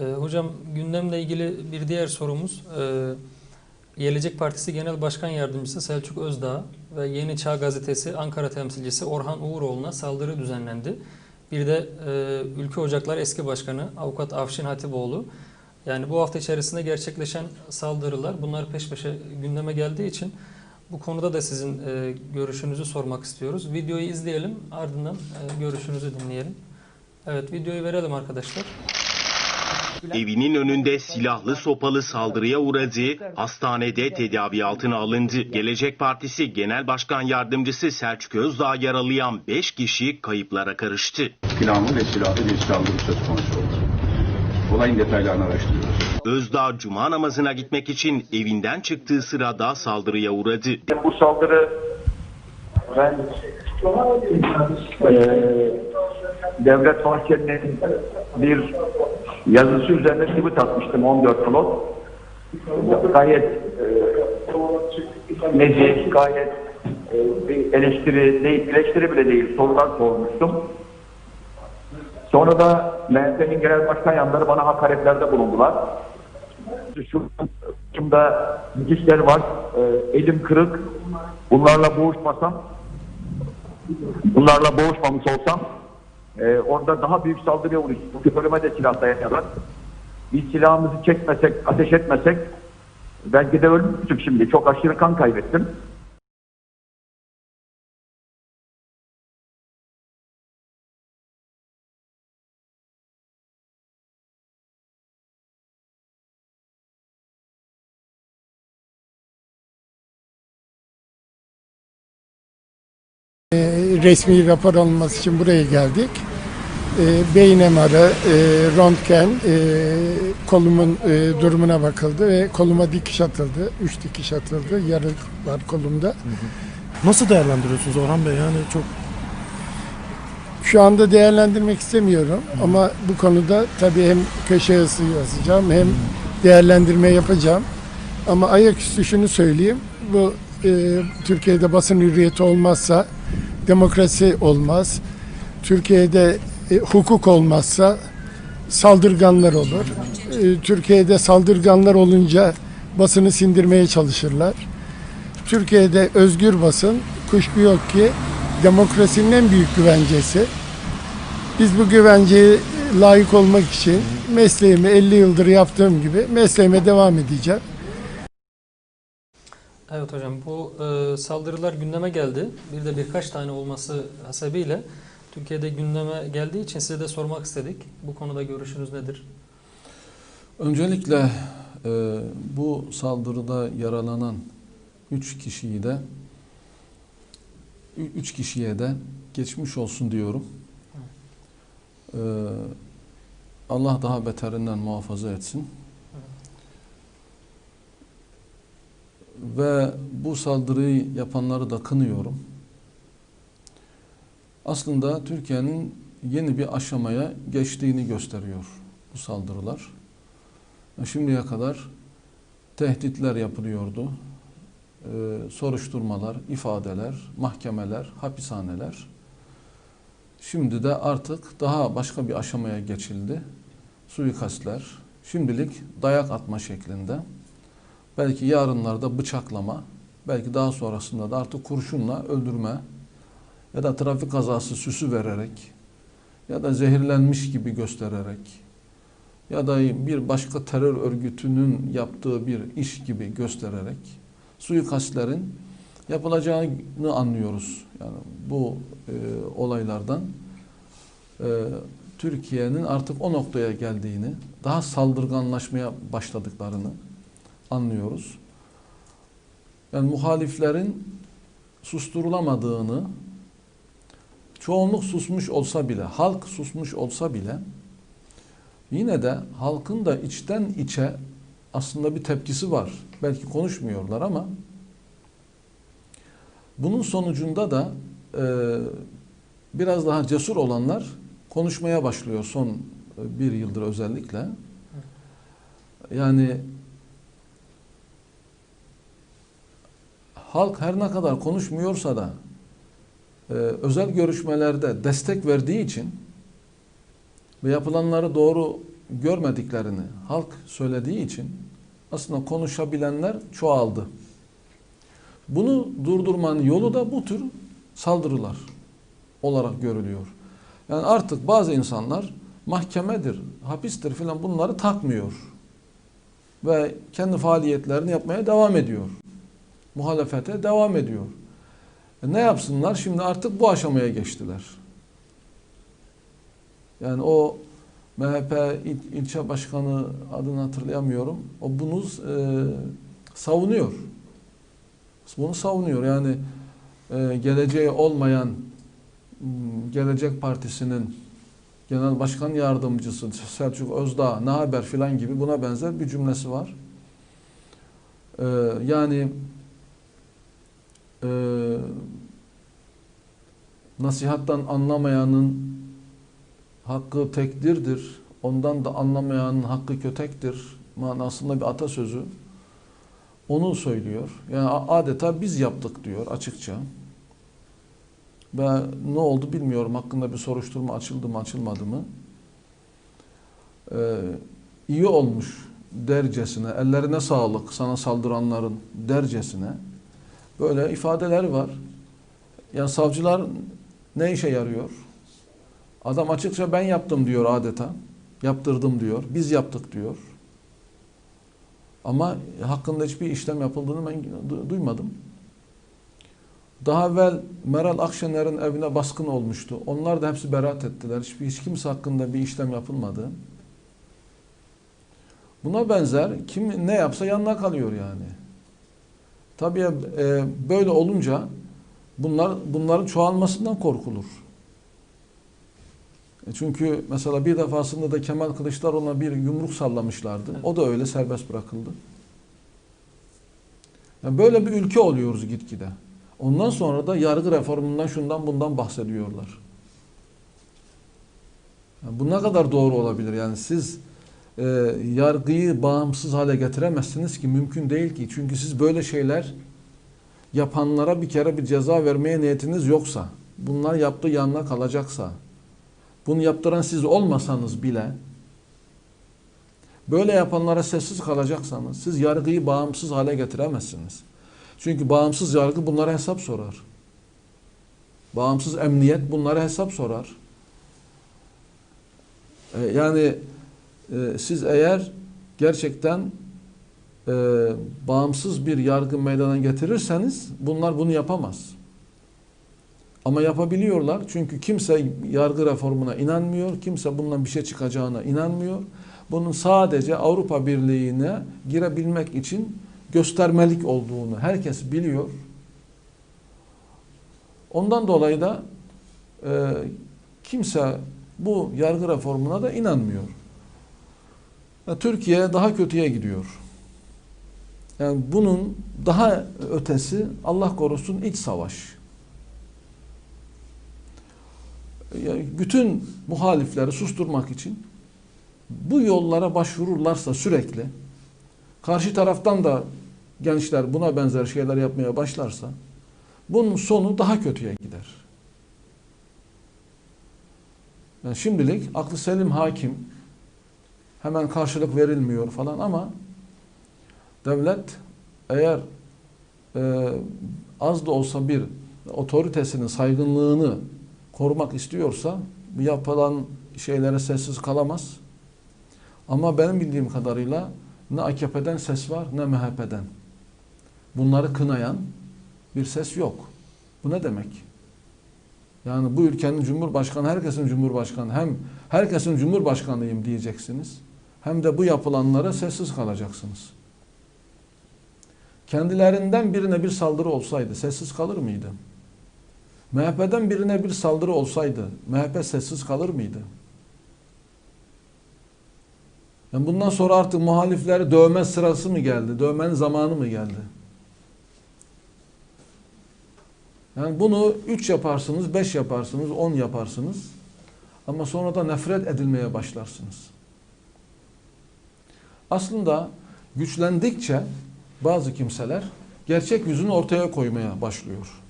Ee, hocam gündemle ilgili bir diğer sorumuz e, Gelecek Partisi Genel Başkan Yardımcısı Selçuk Özdağ ve Yeni Çağ Gazetesi Ankara temsilcisi Orhan Uğuroğlu'na saldırı düzenlendi. Bir de e, Ülke Ocaklar eski başkanı Avukat Afşin Hatipoğlu. Yani bu hafta içerisinde gerçekleşen saldırılar bunlar peş peşe gündeme geldiği için bu konuda da sizin e, görüşünüzü sormak istiyoruz. Videoyu izleyelim ardından e, görüşünüzü dinleyelim. Evet videoyu verelim arkadaşlar. Evinin önünde silahlı sopalı saldırıya uğradı, hastanede tedavi altına alındı. Gelecek Partisi Genel Başkan Yardımcısı Selçuk Özdağ yaralayan 5 kişi kayıplara karıştı. planlı ve silahlı bir saldırı söz konusu oldu. Olayın detaylarını araştırıyoruz. Özdağ cuma namazına gitmek için evinden çıktığı sırada saldırıya uğradı. Bu saldırı ben eee Devlet Bahçeli'nin bir yazısı üzerine tweet atmıştım 14 Şubat. Gayet eee nezih, gayet eee, bir eleştiri değil, eleştiri bile değil sorular sormuştum. Sonra da MHP'nin genel başkan yanları bana hakaretlerde bulundular. Şu şunda dikişler var, e, elim kırık. Bunlarla boğuşmasam, bunlarla boğuşmamış olsam, e, orada daha büyük saldırıya uğrayacak. Çünkü bölüme de silah dayanıyorlar. Biz silahımızı çekmesek, ateş etmesek, belki de ölmüştük şimdi. Çok aşırı kan kaybettim. resmi rapor alınması için buraya geldik. E, beyin MR'ı, e, röntgen, e, kolumun e, durumuna bakıldı ve koluma dikiş atıldı. Üç dikiş atıldı. Yarı var kolumda. Nasıl değerlendiriyorsunuz Orhan Bey? Yani çok Şu anda değerlendirmek istemiyorum ama bu konuda tabii hem köşe yazısı yazacağım hem değerlendirme yapacağım. Ama ayaküstü şunu söyleyeyim. Bu e, Türkiye'de basın hürriyeti olmazsa demokrasi olmaz. Türkiye'de e, hukuk olmazsa saldırganlar olur. E, Türkiye'de saldırganlar olunca basını sindirmeye çalışırlar. Türkiye'de özgür basın kuşku yok ki demokrasinin en büyük güvencesi. Biz bu güvenceye layık olmak için mesleğimi 50 yıldır yaptığım gibi mesleğime devam edeceğim. Evet hocam bu e, saldırılar gündeme geldi. Bir de birkaç tane olması hasebiyle Türkiye'de gündeme geldiği için size de sormak istedik. Bu konuda görüşünüz nedir? Öncelikle e, bu saldırıda yaralanan 3 kişiyi de 3 kişiye de geçmiş olsun diyorum. E, Allah daha beterinden muhafaza etsin. Ve bu saldırıyı yapanları da kınıyorum. Aslında Türkiye'nin yeni bir aşamaya geçtiğini gösteriyor bu saldırılar. Şimdiye kadar tehditler yapılıyordu. Ee, soruşturmalar, ifadeler, mahkemeler, hapishaneler. Şimdi de artık daha başka bir aşamaya geçildi. Suikastler, şimdilik dayak atma şeklinde. Belki yarınlarda bıçaklama, belki daha sonrasında da artık kurşunla öldürme ya da trafik kazası süsü vererek ya da zehirlenmiş gibi göstererek ya da bir başka terör örgütünün yaptığı bir iş gibi göstererek suikastlerin yapılacağını anlıyoruz. Yani bu e, olaylardan e, Türkiye'nin artık o noktaya geldiğini, daha saldırganlaşmaya başladıklarını anlıyoruz. Yani muhaliflerin susturulamadığını, çoğunluk susmuş olsa bile, halk susmuş olsa bile yine de halkın da içten içe aslında bir tepkisi var. Belki konuşmuyorlar ama bunun sonucunda da e, biraz daha cesur olanlar konuşmaya başlıyor son e, bir yıldır özellikle. Yani halk her ne kadar konuşmuyorsa da e, özel görüşmelerde destek verdiği için ve yapılanları doğru görmediklerini halk söylediği için aslında konuşabilenler çoğaldı. Bunu durdurmanın yolu da bu tür saldırılar olarak görülüyor. Yani artık bazı insanlar mahkemedir, hapistir filan bunları takmıyor. Ve kendi faaliyetlerini yapmaya devam ediyor. Muhalefete devam ediyor. E ne yapsınlar? Şimdi artık bu aşamaya geçtiler. Yani o MHP il- ilçe başkanı adını hatırlayamıyorum. O bunu e, savunuyor. Bunu savunuyor. Yani e, geleceği olmayan m, Gelecek Partisi'nin genel başkan yardımcısı Selçuk Özdağ ne haber filan gibi buna benzer bir cümlesi var. E, yani e, nasihattan anlamayanın hakkı tekdirdir. Ondan da anlamayanın hakkı kötektir manasında bir atasözü. Onu söylüyor. Yani adeta biz yaptık diyor açıkça. Ve ne oldu bilmiyorum. Hakkında bir soruşturma açıldı mı açılmadı mı? Ee, iyi olmuş dercesine, ellerine sağlık sana saldıranların dercesine böyle ifadeler var. Yani savcılar ne işe yarıyor? Adam açıkça ben yaptım diyor adeta. Yaptırdım diyor. Biz yaptık diyor. Ama hakkında hiçbir işlem yapıldığını ben du- duymadım. Daha evvel Meral Akşener'in evine baskın olmuştu. Onlar da hepsi beraat ettiler. Hiçbir hiç kimse hakkında bir işlem yapılmadı. Buna benzer kim ne yapsa yanına kalıyor yani. Tabii e, böyle olunca bunlar bunların çoğalmasından korkulur. E Çünkü mesela bir defasında da Kemal Kılıçdaroğlu'na bir yumruk sallamışlardı. O da öyle serbest bırakıldı. Yani böyle bir ülke oluyoruz gitgide. Ondan sonra da yargı reformundan şundan bundan bahsediyorlar. Yani bu ne kadar doğru olabilir? Yani siz e, yargıyı bağımsız hale getiremezsiniz ki mümkün değil ki. Çünkü siz böyle şeyler yapanlara bir kere bir ceza vermeye niyetiniz yoksa, bunlar yaptığı yanına kalacaksa, bunu yaptıran siz olmasanız bile böyle yapanlara sessiz kalacaksanız siz yargıyı bağımsız hale getiremezsiniz. Çünkü bağımsız yargı bunlara hesap sorar. Bağımsız emniyet bunlara hesap sorar. E, yani e, siz eğer gerçekten e, bağımsız bir yargı meydana getirirseniz bunlar bunu yapamaz. Ama yapabiliyorlar çünkü kimse yargı reformuna inanmıyor, kimse bundan bir şey çıkacağına inanmıyor. Bunun sadece Avrupa Birliği'ne girebilmek için göstermelik olduğunu herkes biliyor. Ondan dolayı da e, kimse bu yargı reformuna da inanmıyor. Türkiye daha kötüye gidiyor. Yani bunun daha ötesi Allah korusun iç savaş. Yani bütün muhalifleri susturmak için bu yollara başvururlarsa sürekli karşı taraftan da gençler buna benzer şeyler yapmaya başlarsa bunun sonu daha kötüye gider. Yani şimdilik aklı selim hakim hemen karşılık verilmiyor falan ama devlet eğer e, az da olsa bir otoritesinin saygınlığını korumak istiyorsa yapılan şeylere sessiz kalamaz. Ama benim bildiğim kadarıyla ne AKP'den ses var ne MHP'den. Bunları kınayan bir ses yok. Bu ne demek? Yani bu ülkenin cumhurbaşkanı, herkesin cumhurbaşkanı, hem herkesin cumhurbaşkanıyım diyeceksiniz. Hem de bu yapılanlara sessiz kalacaksınız. Kendilerinden birine bir saldırı olsaydı sessiz kalır mıydı? MHP'den birine bir saldırı olsaydı MHP sessiz kalır mıydı? Yani bundan sonra artık muhalifleri dövme sırası mı geldi? Dövmenin zamanı mı geldi? Yani bunu 3 yaparsınız, 5 yaparsınız, 10 yaparsınız. Ama sonra da nefret edilmeye başlarsınız. Aslında güçlendikçe bazı kimseler gerçek yüzünü ortaya koymaya başlıyor.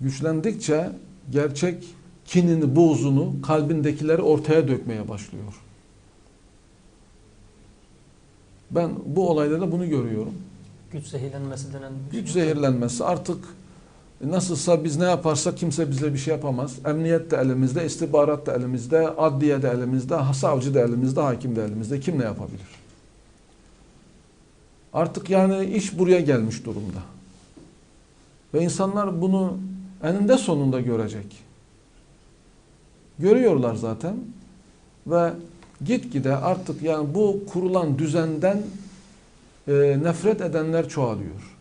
Güçlendikçe gerçek kinini, buğzunu, kalbindekileri ortaya dökmeye başlıyor. Ben bu olaylarda bunu görüyorum. Güç zehirlenmesi denen bir şey. Güç zehirlenmesi artık nasılsa biz ne yaparsak kimse bize bir şey yapamaz. Emniyet de elimizde, istihbarat da elimizde, adliye de elimizde, savcı da elimizde, hakim de elimizde. Kim ne yapabilir? Artık yani iş buraya gelmiş durumda. Ve insanlar bunu eninde sonunda görecek. Görüyorlar zaten. Ve gitgide artık yani bu kurulan düzenden e, nefret edenler çoğalıyor.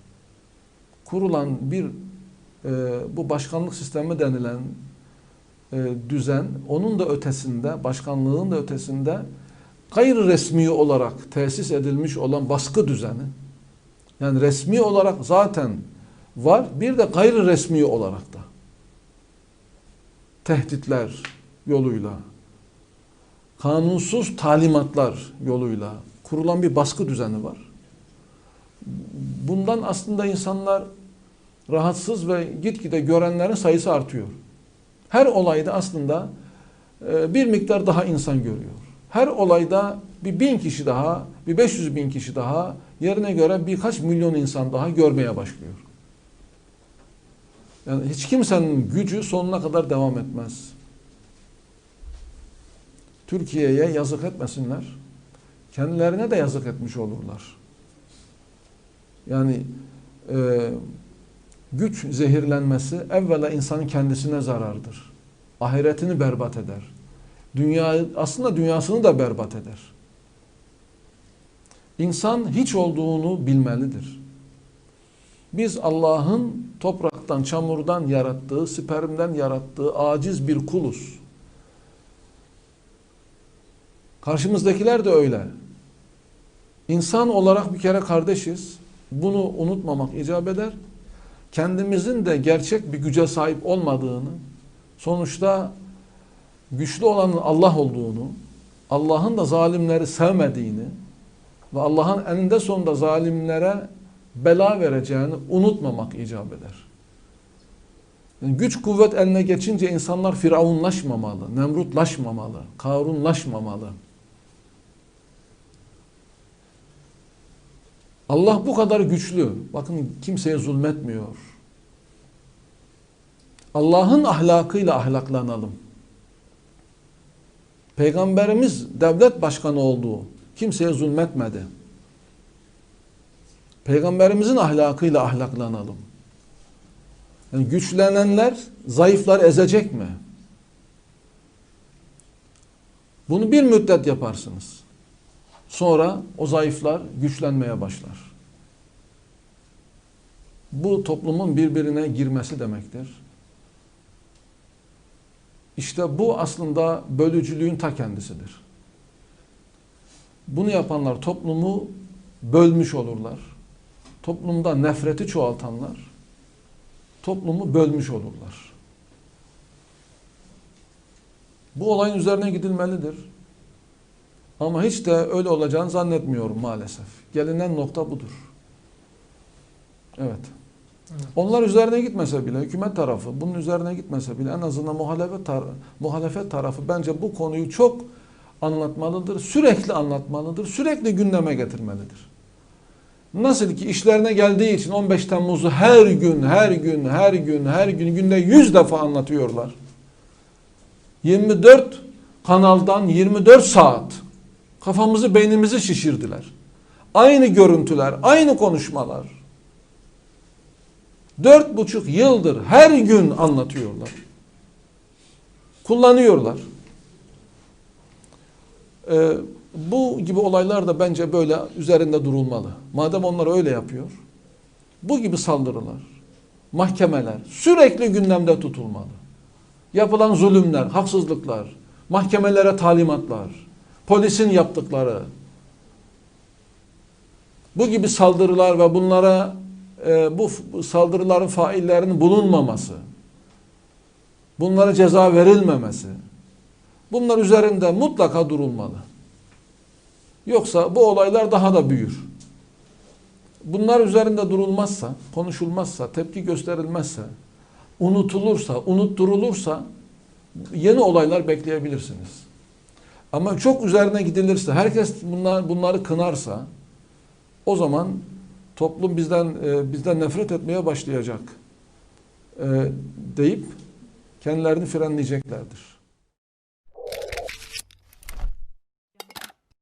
Kurulan bir e, bu başkanlık sistemi denilen e, düzen onun da ötesinde, başkanlığın da ötesinde gayri resmi olarak tesis edilmiş olan baskı düzeni yani resmi olarak zaten var bir de gayri resmi olarak da tehditler yoluyla kanunsuz talimatlar yoluyla kurulan bir baskı düzeni var. Bundan aslında insanlar rahatsız ve gitgide görenlerin sayısı artıyor. Her olayda aslında e, bir miktar daha insan görüyor. Her olayda bir bin kişi daha, bir 500 bin kişi daha yerine göre birkaç milyon insan daha görmeye başlıyor. Yani hiç kimsenin gücü sonuna kadar devam etmez. Türkiye'ye yazık etmesinler. Kendilerine de yazık etmiş olurlar. Yani e, güç zehirlenmesi evvela insanın kendisine zarardır. Ahiretini berbat eder. Dünya, aslında dünyasını da berbat eder. İnsan hiç olduğunu bilmelidir. Biz Allah'ın topraktan, çamurdan yarattığı, spermden yarattığı aciz bir kuluz. Karşımızdakiler de öyle. İnsan olarak bir kere kardeşiz. Bunu unutmamak icap eder. Kendimizin de gerçek bir güce sahip olmadığını, sonuçta güçlü olanın Allah olduğunu, Allah'ın da zalimleri sevmediğini ve Allah'ın eninde sonunda zalimlere bela vereceğini unutmamak icap eder. Yani güç kuvvet eline geçince insanlar firavunlaşmamalı, nemrutlaşmamalı, karunlaşmamalı. Allah bu kadar güçlü. Bakın kimseye zulmetmiyor. Allah'ın ahlakıyla ahlaklanalım. Peygamberimiz devlet başkanı olduğu kimseye zulmetmedi. Peygamberimizin ahlakıyla ahlaklanalım. Yani güçlenenler zayıflar ezecek mi? Bunu bir müddet yaparsınız. Sonra o zayıflar güçlenmeye başlar. Bu toplumun birbirine girmesi demektir. İşte bu aslında bölücülüğün ta kendisidir. Bunu yapanlar toplumu bölmüş olurlar. Toplumda nefreti çoğaltanlar toplumu bölmüş olurlar. Bu olayın üzerine gidilmelidir. Ama hiç de öyle olacağını zannetmiyorum maalesef. Gelinen nokta budur. Evet. Evet. Onlar üzerine gitmese bile, hükümet tarafı bunun üzerine gitmese bile en azından muhalefet, tar- muhalefet tarafı bence bu konuyu çok anlatmalıdır, sürekli anlatmalıdır, sürekli gündeme getirmelidir. Nasıl ki işlerine geldiği için 15 Temmuz'u her gün, her gün, her gün, her gün, günde 100 defa anlatıyorlar. 24 kanaldan 24 saat kafamızı, beynimizi şişirdiler. Aynı görüntüler, aynı konuşmalar. Dört buçuk yıldır her gün anlatıyorlar. Kullanıyorlar. Ee, bu gibi olaylar da bence böyle üzerinde durulmalı. Madem onlar öyle yapıyor, bu gibi saldırılar, mahkemeler sürekli gündemde tutulmalı. Yapılan zulümler, haksızlıklar, mahkemelere talimatlar, polisin yaptıkları, bu gibi saldırılar ve bunlara e, bu saldırıların faillerinin bulunmaması, bunlara ceza verilmemesi, bunlar üzerinde mutlaka durulmalı. Yoksa bu olaylar daha da büyür. Bunlar üzerinde durulmazsa, konuşulmazsa, tepki gösterilmezse, unutulursa, unutturulursa yeni olaylar bekleyebilirsiniz. Ama çok üzerine gidilirse, herkes bunlar, bunları kınarsa, o zaman toplum bizden e, bizden nefret etmeye başlayacak e, deyip kendilerini frenleyeceklerdir.